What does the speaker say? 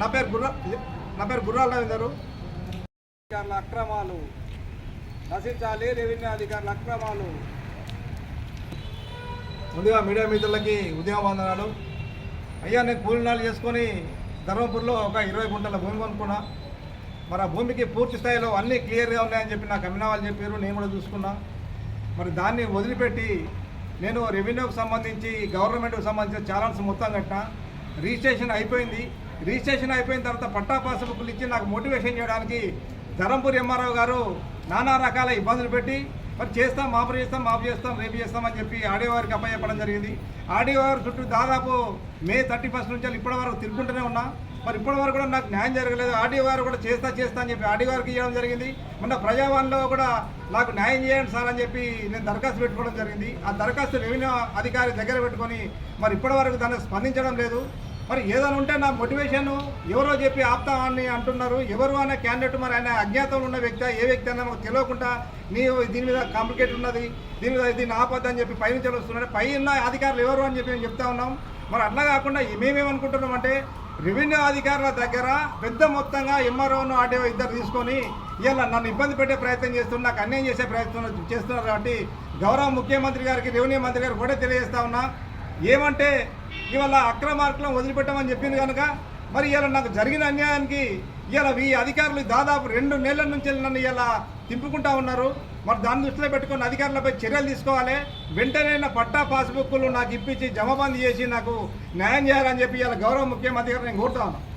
నా పేరు గుర్ర నా పేరు గుర్రాల రవీందరు. అధికారుల అక్రమాలు నశించాలి రెవెన్యూ అధికారుల అక్రమాలు. ముందుగా మీడియా మిత్రులకి ఉదయం వందనాలు అయ్యా నేను కూలినాలు చేసుకొని ధర్మపూర్లో ఒక ఇరవై గుంటల భూమి కొనుక్కున్నా. మరి ఆ భూమికి పూర్తి స్థాయిలో అన్నీ క్లియర్గా ఉన్నాయని చెప్పి నాకు అమ్మిన వాళ్ళు చెప్పారు నేను కూడా చూసుకున్నా. మరి దాన్ని వదిలిపెట్టి నేను రెవెన్యూకి సంబంధించి గవర్నమెంట్కి సంబంధించిన ఛాలెంజ్ మొత్తం కట్టినా. రిజిస్ట్రేషన్ అయిపోయింది. రిజిస్ట్రేషన్ అయిపోయిన తర్వాత పట్టా పాస్ బుక్లు ఇచ్చి నాకు మోటివేషన్ చేయడానికి ధరంపూర్ ఎంఆర్ఓ గారు నానా రకాల ఇబ్బందులు పెట్టి మరి చేస్తాం మాపు చేస్తాం మాపు చేస్తాం రేపు చేస్తాం అని చెప్పి ఆడియో వారికి అప్పచెప్పడం జరిగింది. ఆడియో వారి చుట్టూ దాదాపు మే థర్టీ ఫస్ట్ నుంచి ఇప్పటి వరకు తిరుగుకుంటూనే ఉన్నా. మరి ఇప్పటి వరకు కూడా నాకు న్యాయం జరగలేదు. ఆడియో వారు కూడా చేస్తా చేస్తా అని చెప్పి ఆడియో వారికి ఇవ్వడం జరిగింది. మొన్న ప్రజావాణిలో కూడా నాకు న్యాయం చేయండి సార్ అని చెప్పి నేను దరఖాస్తు పెట్టుకోవడం జరిగింది. ఆ దరఖాస్తు రెవెన్యూ అధికారి దగ్గర పెట్టుకొని మరి ఇప్పటి వరకు దాన్ని స్పందించడం లేదు. మరి ఏదైనా ఉంటే నా మోటివేషన్ ఎవరో చెప్పి ఆప్తా అని అంటున్నారు. ఎవరు అనే క్యాండిడేట్ మరి ఆయన అజ్ఞాతంలో ఉన్న వ్యక్తి ఏ వ్యక్తి అన్న మాకు తెలియకుండా నీ దీని మీద కాంప్లికేట్ ఉన్నది దీని మీద దీన్ని అని చెప్పి పై నుంచి వస్తున్నారు పై ఉన్న అధికారులు ఎవరు అని చెప్పి మేము చెప్తా ఉన్నాం. మరి అట్లా కాకుండా మేమేమనుకుంటున్నాం అంటే రెవెన్యూ అధికారుల దగ్గర పెద్ద మొత్తంగా ఎంఆర్ఓను ఆర్డీఓ ఇద్దరు తీసుకొని ఇలా నన్ను ఇబ్బంది పెట్టే ప్రయత్నం చేస్తున్నారు నాకు అన్యాయం చేసే ప్రయత్నం చేస్తున్నారు కాబట్టి గౌరవ ముఖ్యమంత్రి గారికి రెవెన్యూ మంత్రి గారికి కూడా తెలియజేస్తా ఉన్నా. ఏమంటే ఇవాళ అక్రమార్కులను వదిలిపెట్టమని చెప్పింది కనుక మరి ఇలా నాకు జరిగిన అన్యాయానికి ఇలా ఈ అధికారులు దాదాపు రెండు నెలల నుంచి నన్ను ఇలా తింపుకుంటా ఉన్నారు. మరి దాన్ని దృష్టిలో పెట్టుకుని అధికారులపై చర్యలు తీసుకోవాలి. వెంటనే నా పట్టా పాస్బుక్లు నాకు ఇప్పించి జమబంద్ చేసి నాకు న్యాయం చేయాలని చెప్పి ఇలా గౌరవ ముఖ్యమంత్రి గారు నేను కోరుతా ఉన్నాను